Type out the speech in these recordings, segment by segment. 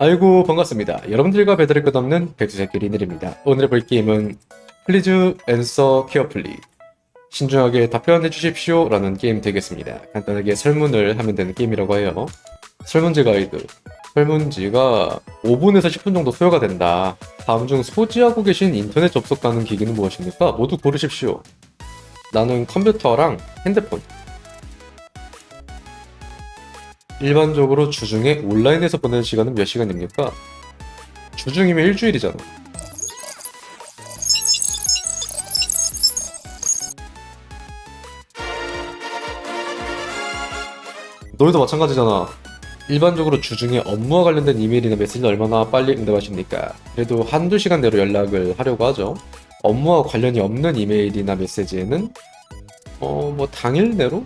아이고 반갑습니다. 여러분들과 배달을 끝없는 백수새끼 리늘입니다. 오늘 볼 게임은 플리즈 앤서 케어플리 신중하게 답변해 주십시오 라는 게임 되겠습니다. 간단하게 설문을 하면 되는 게임이라고 해요. 설문지 가이드 설문지가 5분에서 10분 정도 소요가 된다. 다음 중 소지하고 계신 인터넷 접속 가능 기기는 무엇입니까? 모두 고르십시오. 나는 컴퓨터랑 핸드폰 일반적으로 주중에 온라인에서 보내는 시간은 몇 시간입니까? 주중이면 일주일이잖아. 너희도 마찬가지잖아. 일반적으로 주중에 업무와 관련된 이메일이나 메시지는 얼마나 빨리 응답하십니까? 그래도 한두 시간 내로 연락을 하려고 하죠. 업무와 관련이 없는 이메일이나 메시지에는 어, 뭐 당일 내로?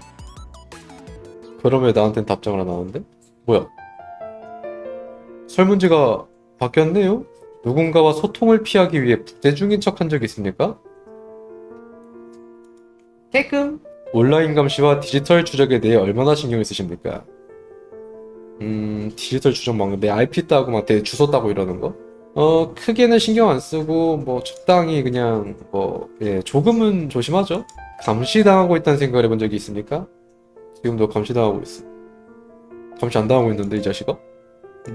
그럼 왜 나한텐 답장을 안 하는데? 뭐야? 설문지가 바뀌었네요? 누군가와 소통을 피하기 위해 부재 중인 척한 적 있습니까? 깨끔 온라인 감시와 디지털 추적에 대해 얼마나 신경을 쓰십니까? 음, 디지털 추적 막 내 IP 따고 막 내 주소 따고 이러는 거? 어, 크게는 신경 안 쓰고 뭐 적당히 그냥 뭐 예, 조금은 조심하죠. 감시당하고 있다는 생각을 해본 적이 있습니까? 지금도 감시당하고 있어. 감시 안 당하고 있는데 이 자식아?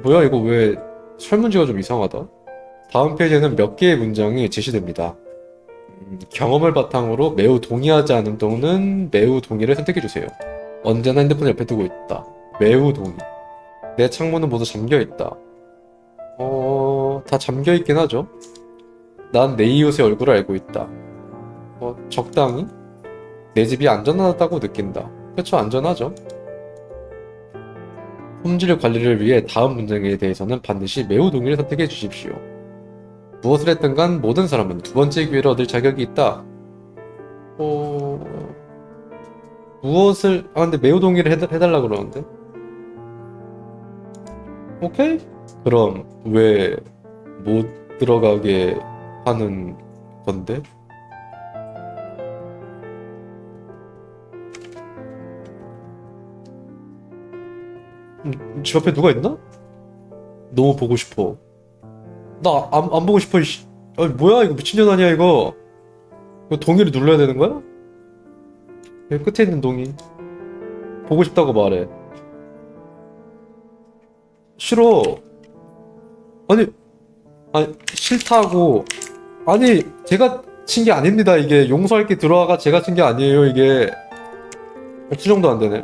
뭐야 이거 왜 설문지가 좀 이상하다. 다음 페이지에는 몇 개의 문장이 제시됩니다. 음, 경험을 바탕으로 매우 동의하지 않는 또는 매우 동의를 선택해 주세요. 언제나 핸드폰 옆에 두고 있다. 매우 동의. 내 창문은 모두 잠겨 있다. 어, 다 잠겨 있긴 하죠. 난 내 이웃의 얼굴을 알고 있다. 뭐 적당히 내 집이 안전하다고 느낀다. 그렇죠, 안전하죠. 품질 관리를 위해 다음 문장에 대해서는 반드시 매우 동의를 선택해 주십시오. 무엇을 했든 간 모든 사람은 두 번째 기회를 얻을 자격이 있다. 어... 무엇을... 아 근데 매우 동의를 해달, 해달라 그러는데? 오케이? 그럼 왜 못 들어가게 하는 건데? 집 앞에 누가 있나? 너무 보고 싶어. 나 안 안 보고 싶어. 이씨. 아니 뭐야 이거 미친년 아니야 이거? 이거 동의를 눌러야 되는 거야? 여기 끝에 있는 동의. 보고 싶다고 말해. 싫어. 아니 아니 싫다고. 아니 제가 친 게 아닙니다 이게 용서할 게 들어와가 제가 친 게 아니에요 이게. 수정도 안 되네.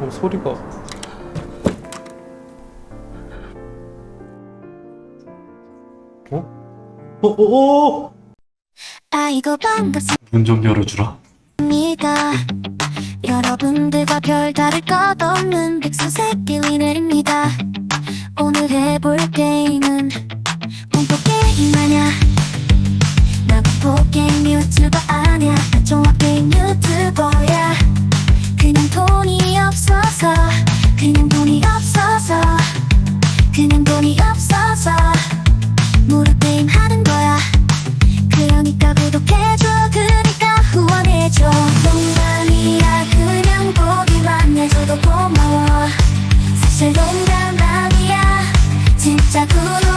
어, 소리가. 어? 어, 어, 어! 아이고 문 좀 열어주라. 여러분들과 별다를 것 없는 백수새끼 리넬입니다 오늘 해볼 게임은 공포 게임 아냐 나 공포 게임 유튜버 아냐 그냥 돈이 없어서 무릎 게임 하는 거야. 그러니까 구독해줘 그러니까 후원해줘. 농담이야 그냥 보기만 해줘도 고마워. 사실 농담 아니야. 진짜 구독